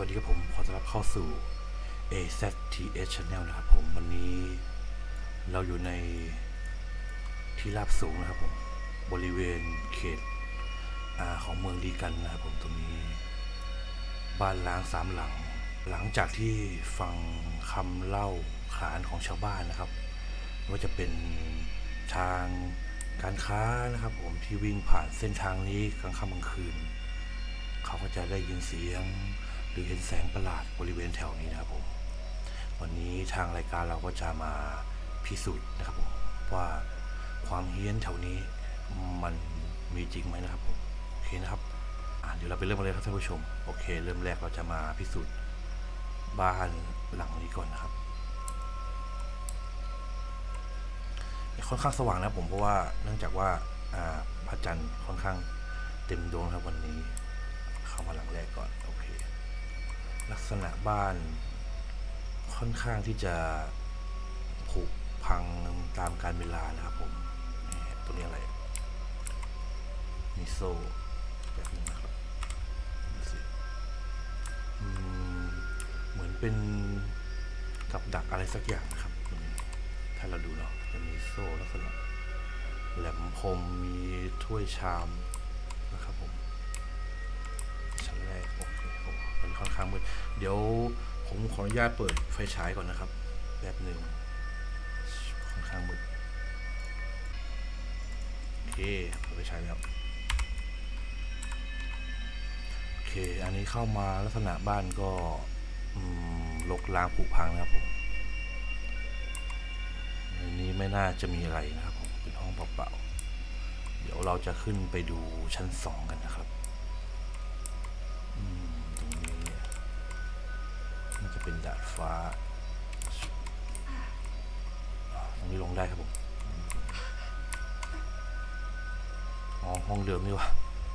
วัสดีครับผม ขอต้อนรับเข้าสู่ AZTS Channel นะครับผม วันนี้เราอยู่ในที่ราบสูงนะครับผม บริเวณเขตอของเมืองดีกันนะครับผมตรงนี้ บ้านล้างสามหลัง หลังจากที่ฟังคำเล่าขานของชาวบ้านนะครับ ว่าจะเป็นทางการค้านะครับผมที่วิ่งผ่านเส้นทางนี้กลางค่ำกลางคืน เขาก็จะได้ยินเสียง รือเห็นแสงประหลาดบริเวณแถวนี้นะครับผม วันนี้ทางรายการเราก็จะมาพิสูจน์นะครับผมว่าความเฮี้ยนแถวนี้มันมีจริงไหมนะครับผมโอเคนะครับเดี๋ยวเราไปเริ่มกันเลยครับท่านผู้ชม โอเค เริ่มแรกเราจะมาพิสูจน์บ้านหลังนี้ก่อนนะครับค่อนข้างสว่างนะผมเพราะว่าเนื่องจากว่าพระจันทร์ค่อนข้างเต็มดวงครับวันนี้ เข้ามาหลังแรกก่อน โอเค ลักษณะบ้านค่อนข้างที่จะผุพังตามการเวลานะครับผมนี่ตัวนี้อะไรมีโซ่แบบนี้นะครับดูสิเหมือนเป็นกับดักอะไรสักอย่างนะครับ ถ้าเราดูเนาะจะมีโซ่ลักษณะแหลมคมมีถ้วยชามางมืดเดี๋ยวผมขออนุญาตเปิดไฟฉายก่อนนะครับแบบหนึ่งค่อนข้างมืดโอเคเปิดไฟฉายแล้วโอเค อันนี้เข้ามาลักษณะบ้านก็ลกล้างผุพังนะครับผมในนี้ไม่น่าจะมีอะไรนะครับผมเป็นห้องเปล่าๆเดี๋ยวเราจะขึ้นไปดูชั้นสองกันนะครับ น่าจะเป็นดาดฟ้า ตรงนี้ลงได้ครับผม อ๋อ ห้องเดิมนี่วะ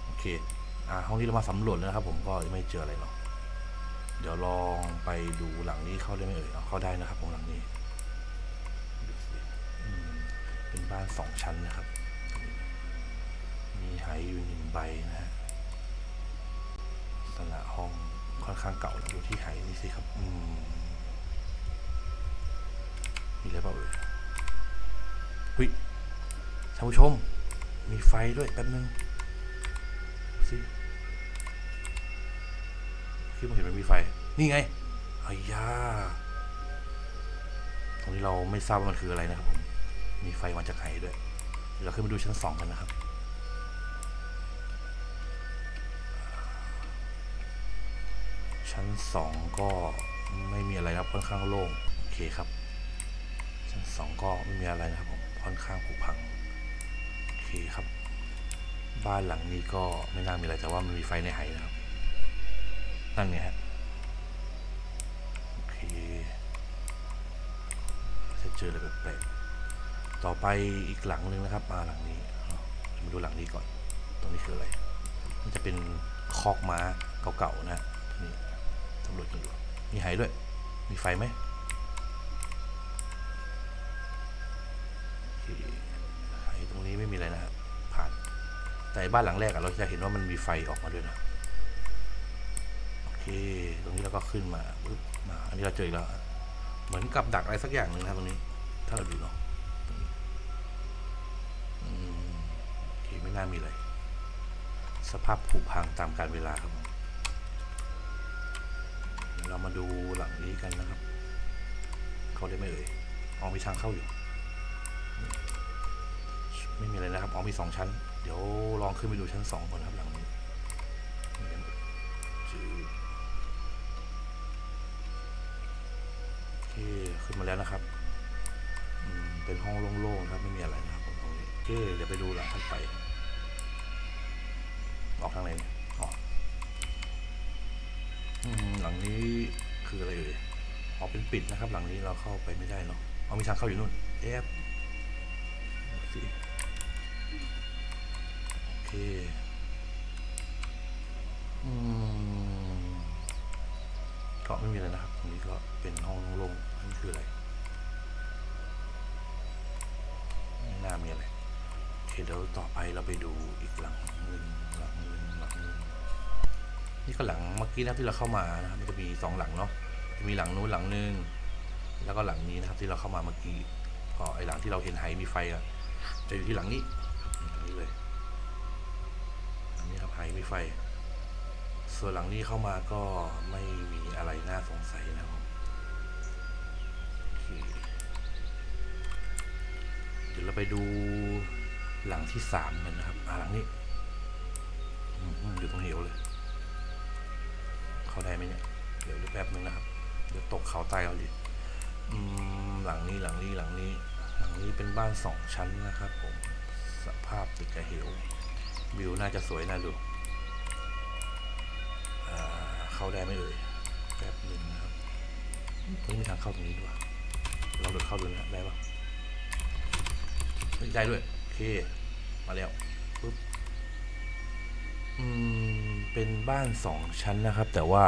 โอเค อ่า ห้องที่เรามาสำรวจแล้วนะครับผม ก็ไม่เจออะไรหรอก เดี๋ยวลองไปดูหลังนี้เข้าได้ไหมเอ่ยเข้าได้นะครับผมหลังนี้ เป็นบ้านสองชั้นนะครับ มีไหอยู่หนึ่งใบนะ อนข้างเก่าแล้วดูที่ไหนี่สิครับอืมมีอะไรเปล่าเอ่ยเฮ้ยท่านผู้ชม มีไฟด้วยแป๊บนึงสิคือผมเห็นมันมีไฟ นี่ไงไอ้ยาตรงนี้เราไม่ทราบว่ามันคืออะไรนะครับผม มีไฟมาจากไหนด้วยเดี๋ยวเราขึ้นไปดูชั้นสองกันนะครับ ชั้นสองก็ไม่มีอะไรครับค่อนข้างโล่งโอเคครับ ชั้นสองก็ไม่มีอะไรนะครับผมค่อนข้างผุพังโอเคครับ บ้านหลังนี้ก็ไม่น่ามีอะไรแต่ว่ามันมีไฟในไหนะครับนั่นไงฮะโอเคจะเจออะไรแปลกๆต่อไปอีกหลังหนึ่งนะครับมาหลังนี้มาดูหลังนี้ก่อน ตรงนี้คืออะไรมันจะเป็นคอกม้าเก่าๆ กันอยู่มีไหด้วย มีไฟไหมโอเคไหตรงนี้ไม่มีอะไรนะผ่าน แต่บ้านหลังแรกอะเราจะเห็นว่ามันมีไฟออกมาด้วยนะ โอเค ตรงนี้เราก็ขึ้นมาปึ๊บมา อันนี้เราเจออีกแล้ว เหมือนกับดักอะไรสักอย่างหนึ่งนะตรงนี้ ถ้าเราดูเนาะอืมโอเคไม่น่ามีอะไร สภาพผุพังตามการเวลาครับ ลังนี้กันนะครับ เขาได้ไหมเอ่ยอ๋อมีทางเข้าอยู่ ไม่มีอะไรนะครับอ๋อมีสองชั้น เดี๋ยวลองขึ้นไปดูชั้นสองก่อนครับหลังนี้โอเคขึ้นมาแล้วนะครับเป็นห้องโล่งๆครับไม่มีอะไรนะครับตรงนี้โอเคเดี๋ยวไปดูหลังถัดไป ออกทางไหนอ๋ออืมหลังนี้ คืออะไรเอ่ยอ๋อเป็นปิดนะครับ หลังนี้เราเข้าไปไม่ได้เนาะเอามีทางเข้าอยู่นู่นแอบโอเคอืมก็ไม่มีอะไรนะครับตรงนี้ก็เป็นห้องโล่งๆอันนี้คืออะไรไม่น่ามีอะไรโอเคเดี๋ยวต่อไปเราไปดูอีกหลังหนึ่งหลังหนึ่ง นี่ก็หลังเมื่อกี้นะที่เราเข้ามานะครับมันจะมีสองหลังเนาะจะมีหลังนู้นหลังนึงแล้วก็หลังนี้นะครับที่เราเข้ามาเมื่อกี้ก็ไอหลังที่เราเห็นไหมีไฟอะจะอยู่ที่หลังนี้หลังนี้เลยหลังนี้ครับไหมีไฟ ส่วนหลังนี้เข้ามาก็ไม่มีอะไรน่าสงสัยนะครับโอเคเดี๋ยวเราไปดูหลังที่สามกันนะครับอ่าหลังนี้อยู่ตรงเหวเลย ไหมเนี่ย เดี๋ยวแป๊บนึงนะครับ เดี๋ยวตกเขาใต้เอาดิอืมหลังนี้หลังนี้หลังนี้ หลังนี้เป็นบ้านสองชั้นนะครับผม สภาพติดกับเหว วิวน่าจะสวยน่าดูเข้าได้ไหมเอ่ยแป๊บนึงนะครับเฮ้ยมีทางเข้าตรงนี้ด้วยเราเดินเข้าดูนะได้ปะได้ด้วย โอเค มาแล้ว ปุ๊บ อืม เป็นบ้านสองชั้นนะครับ แต่ว่า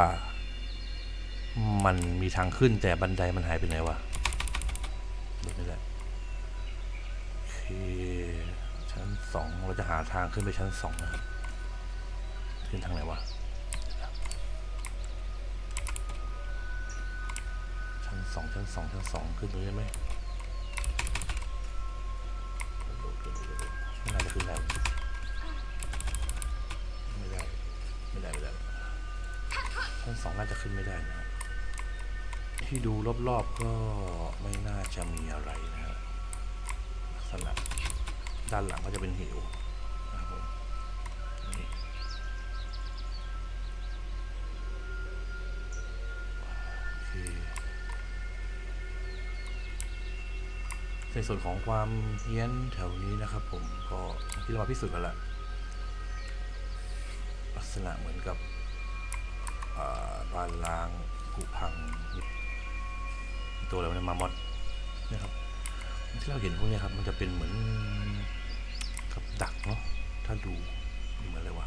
มันมีทางขึ้นแต่บันไดมันหายไปไหนวะแบบนี้แหละโอเคชั้นสองเราจะหาทางขึ้นไปชั้นสองนะครับขึ้นทางไหนวะชั้นสองชั้นสองชั้นสองขึ้นตรงนี้ได้ไหม นสองน่าจะขึ้นไม่ได้นะ ที่ดูรอบๆก็ไม่น่าจะมีอะไรนะครับลักษณะด้านหลังก็จะเป็นเหวนะครับผมนี่โอเคในส่วนของความเฮี้ยนแถวนี้นะครับผมก็ที่เรามาพิสูจน์กันแล้วลักษณะเหมือนกับ บ้านล้างผุพังตัวอะไรวะเนี่ยมามอดนะครับที่เราเห็นพวกนี้ครับ มันจะเป็นเหมือนกับดักเนาะถ้าดูเหมือนอะไรวะ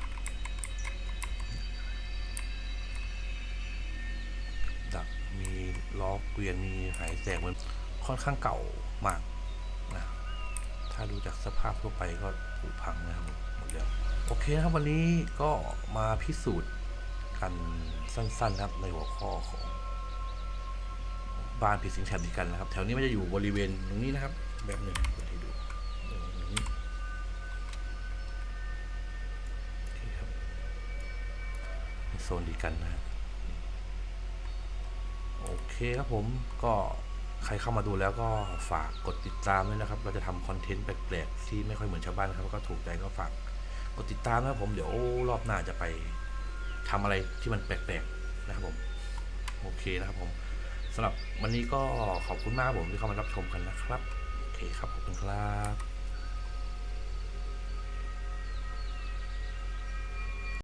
ดักมีล้อเกวียนมีหายแสงมันค่อนข้างเก่ามากนะถ้าดูจากสภาพทั่วไปก็ผุพังนะครับหมดแล้วโอเคนะครับวันนี้ก็มาพิสูจน์ กันสั้นๆครับในหัวข้อของบ้านผีสิงแถบดีกันนะครับ แถวนี้มันจะอยู่บริเวณตรงนี้นะครับ แบบหนึ่งเปิดให้ดูนี้โซนดีกันนะครับโอเคครับผมก็ใครเข้ามาดูแล้วก็ฝากกดติดตามด้วยนะครับ เราจะทำคอนเทนต์แปลกๆที่ไม่ค่อยเหมือนชาวบ้านนะครับ ก็ถูกใจก็ฝากกดติดตามนะครับผมเดี๋ยวรอบหน้าจะไป ทำอะไรที่มันแปลกๆนะครับผมโอเคนะครับผมสำหรับวันนี้ก็ขอบคุณมากผมที่เข้ามารับชมกันนะครับ โอเคครับขอบคุณครับ